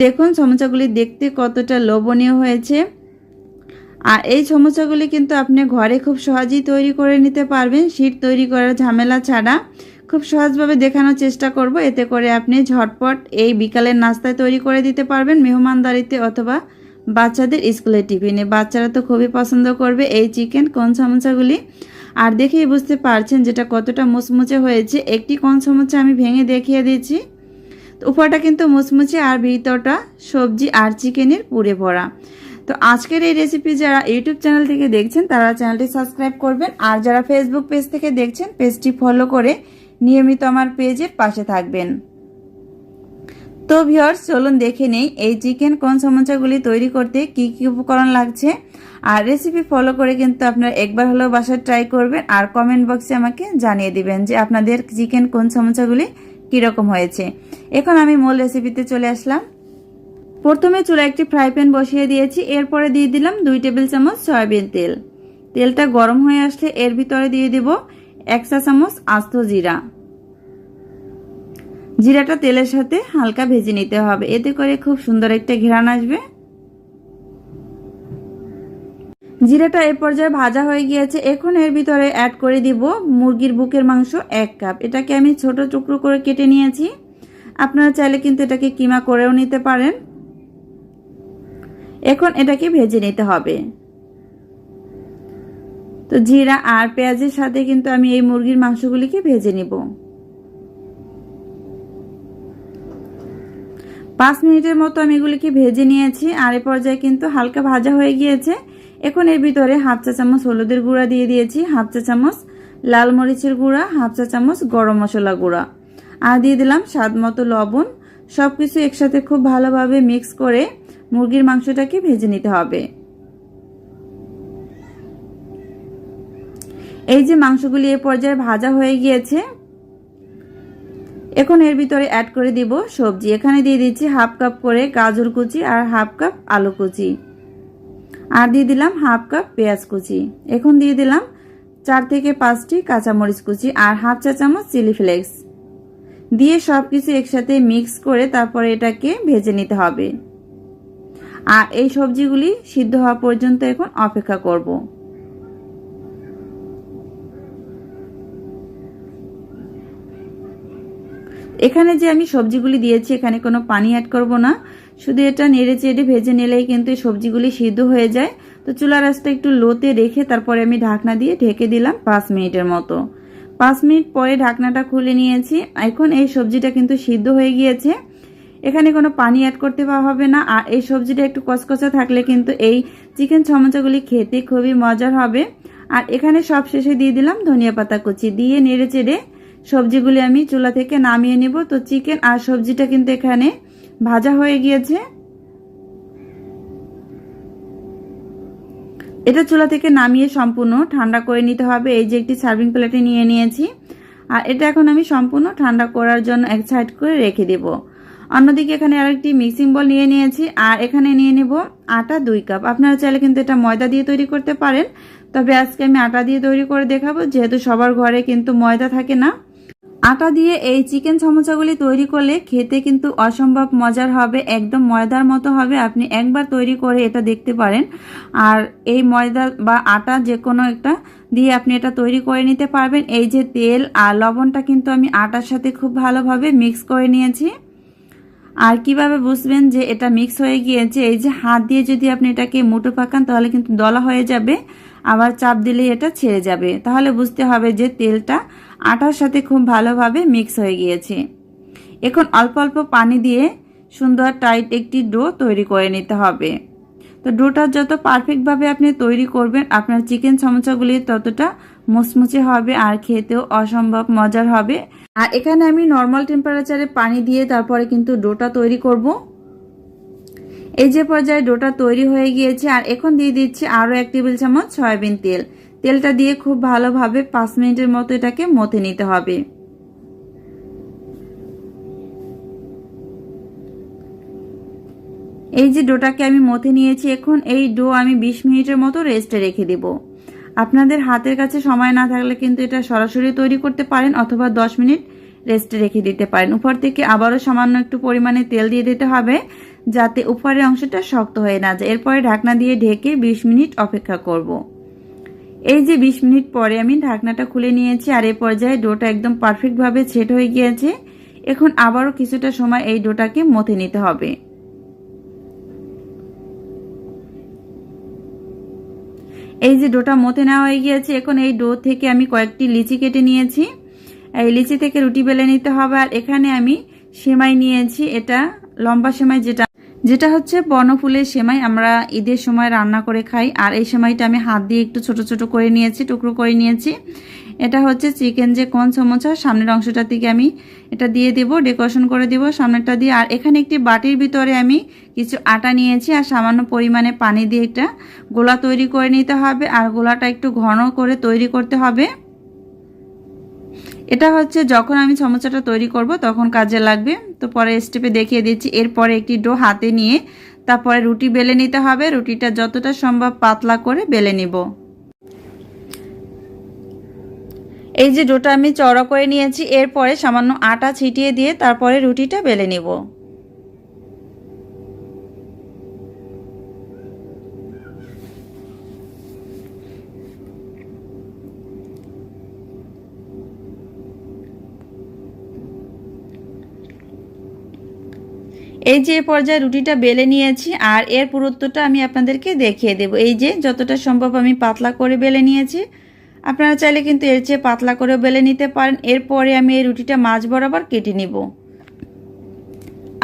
দেখুন সমোসাগুলি দেখতে কতটা লোভনীয় হয়েছে। আর এই সমস্যাগুলি কিন্তু আপনি ঘরে খুব সহজেই তৈরি করে নিতে পারবেন। শীট তৈরি করার ঝামেলা ছাড়া খুব সহজভাবে দেখানোর চেষ্টা করব। এতে করে আপনি ঝটপট এই বিকালের নাস্তায় তৈরি করে দিতে পারবেন মেহমানদারিতে অথবা বাচ্চাদের স্কুলের টিফিনে। বাচ্চারা তো খুবই পছন্দ করবে এই চিকেন, কোন সমস্যাগুলি? আর দেখেই বুঝতে পারছেন যেটা কতটা মুচমুচে হয়েছে। একটি কোন সমস্যা আমি ভেঙে দেখিয়ে দিয়েছি উপরটা কিন্তু মুচমুচে আর ভিতরটা সবজি আর চিকেনের পুড়ে ভরা। তো আজকের এই রেসিপি যারা ইউটিউব চ্যানেল থেকে দেখছেন, তারা চ্যানেলটি সাবস্ক্রাইব করবেন। আর যারা ফেসবুক পেজ থেকে দেখছেন পেজটি ফলো করে নিয়মিত আমার পেজের পাশে থাকবেন। তো ভিওর্স চলুন দেখে নেই এই চিকেন কোন সমস্যাগুলি তৈরি করতে কি কি উপকরণ লাগছে। আর রেসিপি ফলো করে কিন্তু আপনারা একবার হলেও বাসায় ট্রাই করবেন। আর কমেন্ট বক্সে আমাকে জানিয়ে দিবেন যে আপনাদের চিকেন কোন সমোসাগুলি কীরকম হয়েছে। এখন আমি মূল রেসিপিতে চলে আসলাম। প্রথমে চুলা একটি ফ্রাই প্যান বসিয়ে দিয়েছি, এরপরে দিয়ে দিলাম দুই টেবিল চামচ সয়াবিন তেল। তেলটা গরম হয়ে আসলে এর ভিতরে দিয়ে দেব এক চা চামচ আস্ত জিরা। জিরাটা তেলের সাথে হালকা ভেজে নিতে হবে, এতে করে খুব সুন্দর একটা ঘেরান আসবে। জিরাটা এ পর্যায়ে ভাজা হয়ে গিয়েছে। এখন এর ভিতরে অ্যাড করে দিব মুরগির বুকের মাংস এক কাপ এটাকে আমি ছোট টুকরো করে কেটে নিয়েছি। আপনারা চাইলে কিন্তু এটাকে কিমা করেও নিতে পারেন। এখন এটাকে ভেজে নিতে হবে। তো জিরা আর পেঁয়াজের সাথে কিন্তু আমি এই মুরগির মাংসগুলিকে ভেজে নিব। পাঁচ মিনিটের মতো আমি এগুলিকে ভেজে নিয়েছি। আর এ পর্যায়ে কিন্তু হালকা ভাজা হয়ে গিয়েছে। এখন এর ভিতরে হাফ চা চামচ হলুদের গুঁড়া দিয়ে দিয়েছি, হাফ চা চামচ লাল মরিচের গুঁড়া, হাফ চা চামচ গরম মশলা গুঁড়া। আর দিয়ে দিলাম স্বাদ মতো লবণ। সব কিছু একসাথে খুব ভালোভাবে মিক্স করে মুরগির মাংসটাকে ভেজে নিতে হবে। এই যে মাংসগুলি এ পর্যায়ে ভাজা হয়ে গিয়েছে, এখন এর ভিতরে অ্যাড করে দিব সবজি। এখানে দিয়ে দিচ্ছি হাফ কাপ করে গাজর কুচি আর হাফ কাপ আলু কুচি। আর দিয়ে দিলাম হাফ কাপ পেঁয়াজ কুচি। এখন দিয়ে দিলাম চার থেকে পাঁচটি কাঁচামরিচ কুচি আর হাফ চা চামচ চিলি ফ্লেক্স। দিয়ে সব কিছু একসাথে মিক্স করে তারপরে এটাকে ভেজে নিতে হবে। আর এই সবজিগুলি সিদ্ধ হওয়া পর্যন্ত এখন অপেক্ষা করব। এখানে যে আমি সবজিগুলি দিয়েছি, এখানে কোনো পানি অ্যাড করব না। শুধু এটা নেড়ে চেড়ে ভেজে নিলেই কিন্তু এই সবজিগুলি সিদ্ধ হয়ে যায়। তো চুলার আঁচটা একটু লোতে রেখে তারপরে আমি ঢাকনা দিয়ে ঢেকে দিলাম পাঁচ মিনিটের মতো। পাঁচ মিনিট পরে ঢাকনাটা খুলে নিয়েছি। এখন এই সবজিটা কিন্তু সিদ্ধ হয়ে গিয়েছে। এখানে কোনো পানি অ্যাড করতে হবে না। আর এই সবজিটা একটু কচকচা থাকলে কিন্তু এই চিকেন সমোসাগুলি খেতে খুবই মজার হবে। আর এখানে সব শেষে দিয়ে দিলাম ধনিয়া পাতা কুচি। দিয়ে নেড়ে চেড়ে সবজিগুলি আমি চুলা থেকে নামিয়ে নিব। তো চিকেন আর সবজিটা কিন্তু এখানে ভাজা হয়ে গিয়েছে। এটা চুলা থেকে নামিয়ে সম্পূর্ণ ঠান্ডা করে নিতে হবে। এই যে একটি সার্ভিং প্লেটে নিয়ে নিয়েছি। আর এটা এখন আমি সম্পূর্ণ ঠান্ডা করার জন্য এক সাইড করে রেখে দেব। অন্যদিকে এখানে আরেকটি মিক্সিং বল নিয়ে নিয়েছি। আর এখানে নিয়ে নেব আটা দুই কাপ আপনারা চাইলে কিন্তু এটা ময়দা দিয়ে তৈরি করতে পারেন। তবে আজকে আমি আটা দিয়ে তৈরি করে দেখাবো। যেহেতু সবার ঘরে কিন্তু ময়দা থাকে না আটা দিয়ে এই চিকেন সমোসাগুলি তৈরি করলে খেতে কিন্তু অসম্ভব মজার হবে, একদম ময়দার মতো হবে। আপনি একবার তৈরি করে এটা দেখতে পারেন। আর এই ময়দা বা আটা যে কোনো একটা দিয়ে আপনি এটা তৈরি করে নিতে পারবেন। এই যে তেল আর লবণটা কিন্তু আমি আটার সাথে খুব ভালোভাবে মিক্স করে নিয়েছি। আর কীভাবে বুঝবেন যে এটা মিক্স হয়ে গিয়েছে? এই যে হাত দিয়ে যদি আপনি এটাকে মুঠো পাকান, তাহলে কিন্তু দলা হয়ে যাবে। আবার চাপ দিলেই এটা ছেড়ে যাবে। তাহলে বুঝতে হবে যে তেলটা আটার সাথে খুব ভালোভাবে মিক্স হয়ে গিয়েছে। এখন অল্প অল্প পানি দিয়ে সুন্দর টাইট একটি ডো তৈরি করে নিতে হবে। তো ডোটা যত পারফেক্টভাবে আপনি তৈরি করবেন, আপনার চিকেন সমোসাগুলি ততটা মুচমুচে হবে আর খেতেও অসম্ভব মজার হবে। আর এখানে আমি নর্মাল টেম্পারেচারে পানি দিয়ে তারপরে কিন্তু ডোটা তৈরি করব। এই যে পর্যায়ে ডোটা তৈরি হয়ে গিয়েছে, আর এখন দিয়ে দিচ্ছি আরও এক টেবিল চামচ সয়াবিন তেল। তেলটা দিয়ে খুব ভালোভাবে পাঁচ মিনিটের মতো এটাকে মথে নিতে হবে। এই যে ডোটাকে আমি মথে নিয়েছি, এখন এই ডো আমি বিশ মিনিটের মতো রেস্টে রেখে দেব। আপনাদের হাতের কাছে সময় না থাকলে কিন্তু এটা সরাসরি তৈরি করতে পারেন অথবা দশ মিনিট রেস্টে রেখে দিতে পারেন। উপর থেকে আবারও সামান্য একটু পরিমাণে তেল দিয়ে দিতে হবে। যাতে উপরের অংশটা শক্ত হয়ে না যায়। এরপরে ঢাকনা দিয়ে ঢেকে বিশ মিনিট অপেক্ষা করব। এই যে বিশ মিনিট পরে আমি ঢাকনাটা খুলে নিয়েছি আর এই পর্যায়ে ডোটা একদম পারফেক্টভাবে সেট হয়ে গিয়েছে। এখন আবারও কিছুটা সময় এই ডোটাকে মথে নিতে হবে। এই যে ডোটা মতে নেওয়া হয়ে গিয়েছে, এখন এই ডো থেকে আমি কয়েকটি লিচি কেটে নিয়েছি। এই লিচি থেকে রুটি বেলে নিতে হবে আর এখানে আমি সেমাই নিয়েছি। এটা লম্বা সেমাই যেটা যেটা হচ্ছে বনফুলের সেমাই আমরা ঈদের সময় রান্না করে খাই, আর এই সেমাইটা আমি হাত দিয়ে একটু ছোট ছোট করে নিয়েছি, টুকরো করে নিয়েছি। এটা হচ্ছে চিকেন যে কোন সমোসা সামনের অংশটা থেকে আমি এটা দিয়ে দেব, ডেকোরেশন করে দেব সামনেরটা দিয়ে। আর এখানে একটি বাটির ভিতরে আমি কিছু আটা নিয়েছি, আর সামান্য পরিমাণে পানি দিয়ে একটা গোলা তৈরি করে নিতে হবে, আর গোলাটা একটু ঘন করে তৈরি করতে হবে। এটা হচ্ছে যখন আমি সমস্যাটা তৈরি করব, তখন কাজে লাগবে। তো পরে স্টেপে দেখিয়ে দিচ্ছি। এরপরে একটি ডো হাতে নিয়ে তারপরে রুটি বেলে নিতে হবে। রুটিটা যতটা সম্ভব পাতলা করে বেলে নিব। এই যে ডোটা আমি চড়া করে নিয়েছি, এরপরে সামান্য আটা ছিটিয়ে দিয়ে তারপরে রুটিটা বেলে নিব। এই যে পর্যায়ে রুটিটা বেলে নিয়েছি আর এর পুরুত্বটা আমি আপনাদেরকে দেখিয়ে দেব। এই যে যতটা সম্ভব আমি পাতলা করে বেলে নিয়েছি। আপনারা চাইলে কিন্তু এর চেয়ে পাতলা করে বেলে নিতে পারেন। এরপরে আমি এই রুটিটা মাছ বরাবর কেটে নিব।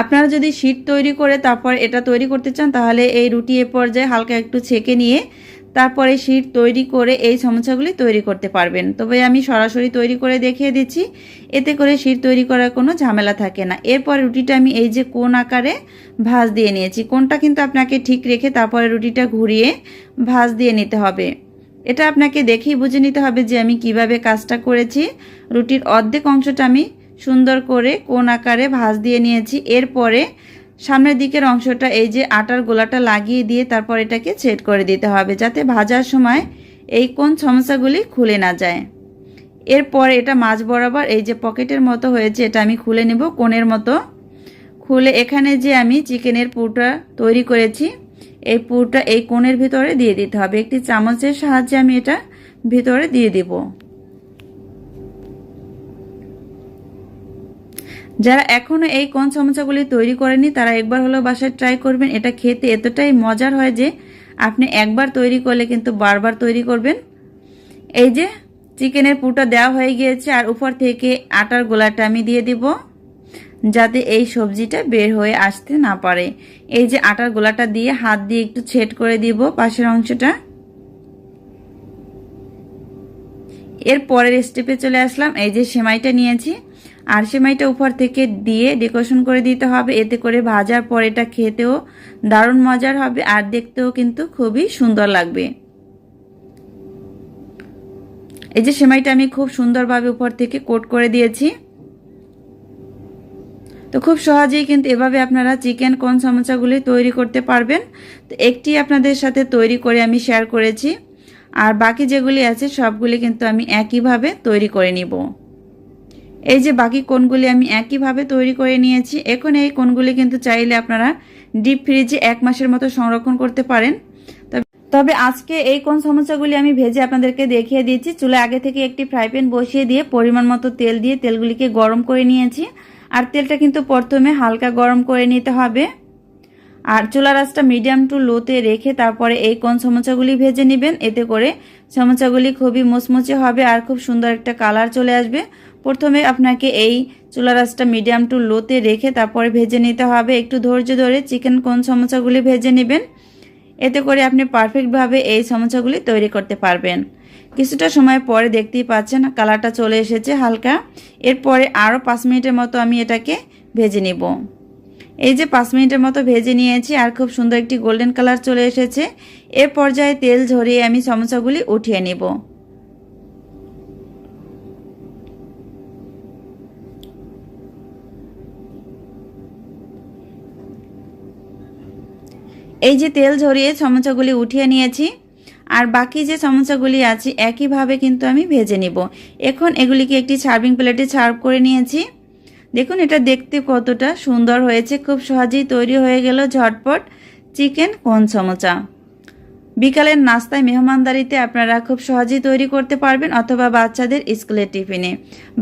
আপনারা যদি শীট তৈরি করে তারপর এটা তৈরি করতে চান, তাহলে এই রুটি এ পর্যায়ে হালকা একটু ছেঁকে নিয়ে তারপরে শীট তৈরি করে এই সমস্যাগুলি তৈরি করতে পারবেন। তবে আমি সরাসরি তৈরি করে দেখিয়ে দিচ্ছি। এতে করে শীট তৈরি করার কোনো ঝামেলা থাকে না। এরপর রুটিটা আমি এই যে কোন আকারে ভাজ দিয়ে নিয়েছি, কোনটা কিন্তু আপনাকে ঠিক রেখে তারপরে রুটিটা ঘুরিয়ে ভাজ দিয়ে নিতে হবে। এটা আপনাকে দেখেই বুঝে নিতে হবে যে আমি কীভাবে কাজটা করেছি। রুটির অর্ধেক অংশটা আমি সুন্দর করে কোন আকারে ভাজ দিয়ে নিয়েছি। এরপরে সামনের দিকের অংশটা এই যে আটার গোলাটা লাগিয়ে দিয়ে তারপর এটাকে ছেট করে দিতে হবে যাতে ভাজার সময় এই কোন সমস্যাগুলি খুলে না যায়। এরপর এটা মাছ বরাবর এই যে পকেটের মতো হয়েছে, এটা আমি খুলে নেব কোণের মতো। খুলে এখানে যে আমি চিকেনের পুরটা তৈরি করেছি, এই পুরটা এই কোণের ভিতরে দিয়ে দিতে হবে। একটি চামচের সাহায্যে আমি এটা ভিতরে দিয়ে দিব। যারা এখনও এই কোন সমস্যাগুলি তৈরি করেনি তারা একবার হলো বাসায় ট্রাই করবেন। এটা খেতে এতটাই মজার হয় যে, আপনি একবার তৈরি করলে কিন্তু বারবার তৈরি করবেন। এই যে, চিকেনের পুরটা দেওয়া হয়ে গিয়েছে, আর উপর থেকে আটার গোলাটা আমি দিয়ে দিব, যাতে এই সবজিটা বের হয়ে আসতে না পারে। এই যে আটার গোলাটা দিয়ে হাত দিয়ে একটু ছেট করে দিব পাশের অংশটা। এর পরের স্টেপে চলে আসলাম। এই যে সেমাইটা নিয়েছি। আর সেমাইটা উপর থেকে দিয়ে ডেকোরেশন করে দিতে হবে। এতে করে ভাজার পর এটা খেতেও দারুণ মজার হবে আর দেখতেও কিন্তু খুবই সুন্দর লাগবে। এই যে সেমাইটা আমি খুব সুন্দরভাবে উপর থেকে কোট করে দিয়েছি। তো খুব সহজেই কিন্তু এভাবে আপনারা চিকেন কোন সমস্যাগুলি তৈরি করতে পারবেন। তো একটি আপনাদের সাথে তৈরি করে আমি শেয়ার করেছি। আর বাকি যেগুলি আছে সবগুলি কিন্তু আমি একইভাবে তৈরি করে নিব। এই যে বাকি কোনগুলি আমি একইভাবে তৈরি করে নিয়েছি, এখন এই কোনগুলি কিন্তু চাইলে আপনারা ডিপ ফ্রিজে এক মাসের মতো সংরক্ষণ করতে পারেন। তবে আজকে এই কোন সমস্যাগুলি আমি ভেজে আপনাদেরকে দেখিয়ে দিয়েছি চুলে আগে থেকে একটি ফ্রাই প্যান বসিয়ে দিয়ে পরিমাণ মতো তেল দিয়ে তেলগুলিকে গরম করে নিয়েছি। আর তেলটা কিন্তু প্রথমে হালকা গরম করে নিতে হবে। আর চুলা রাসটা মিডিয়াম টু লোতে রেখে তারপরে এই কোন সমস্যাগুলি ভেজে নেবেন, এতে করে সমস্যাগুলি খুবই মুচমুচে হবে আর খুব সুন্দর একটা কালার চলে আসবে। প্রথমে আপনাকে এই চুলা রাসটা মিডিয়াম টু লোতে রেখে তারপরে ভেজে নিতে হবে। একটু ধৈর্য ধরে চিকেন কোন সমস্যাগুলি ভেজে নেবেন, এতে করে আপনি পারফেক্টভাবে এই সমস্যাগুলি তৈরি করতে পারবেন। কিছুটা সময় পরে দেখতেই পাচ্ছেন কালারটা চলে এসেছে হালকা। এরপরে আরও পাঁচ মিনিটের মতো আমি এটাকে ভেজে নিব। এই যে পাঁচ মিনিটের মতো ভেজে নিয়েছি আর খুব সুন্দর একটি গোল্ডেন কালার চলে এসেছে। এ পর্যায়ে তেল ঝরিয়ে আমি সমস্যাগুলি উঠিয়ে নিব। এই যে তেল ঝরিয়ে সমস্যাগুলি উঠিয়ে নিয়েছি আর বাকি যে সমস্যাগুলি আছে, একইভাবে কিন্তু আমি ভেজে নিব। এখন এগুলিকে একটি সার্ভিং প্লেটে সার্ভ করে নিয়েছি। দেখুন, এটা দেখতে কতটা সুন্দর হয়েছে। খুব সহজেই তৈরি হয়ে গেল ঝটপট চিকেন কোন সমোচা বিকালের নাস্তায় মেহমানদারিতে আপনারা খুব সহজেই তৈরি করতে পারবেন অথবা বাচ্চাদের স্কুলের টিফিনে।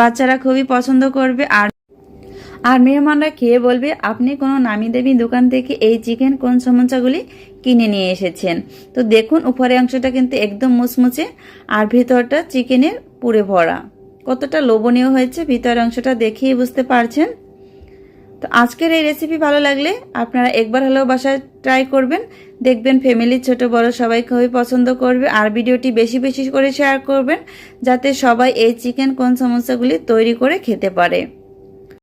বাচ্চারা খুবই পছন্দ করবে আর আর মেহমানরা খেয়ে বলবে, আপনি কোনো নামি দামি দোকান থেকে এই চিকেন কোন সমোসাগুলি কিনে নিয়ে এসেছেন। তো দেখুন, উপরের অংশটা কিন্তু একদম মুচমুচে আর ভিতরটা চিকেনের পুরে ভরা। কতটা লোভনীয় হয়েছে ভিতরের অংশটা দেখেই বুঝতে পারছেন। তো আজকের এই রেসিপি ভালো লাগলে আপনারা একবার হলেও বাসায় ট্রাই করবেন। দেখবেন ফ্যামিলির ছোট বড় সবাই খুবই পছন্দ করবে আর ভিডিওটি বেশি বেশি করে শেয়ার করবেন, যাতে সবাই এই চিকেন কোন সমস্যাগুলি তৈরি করে খেতে পারে।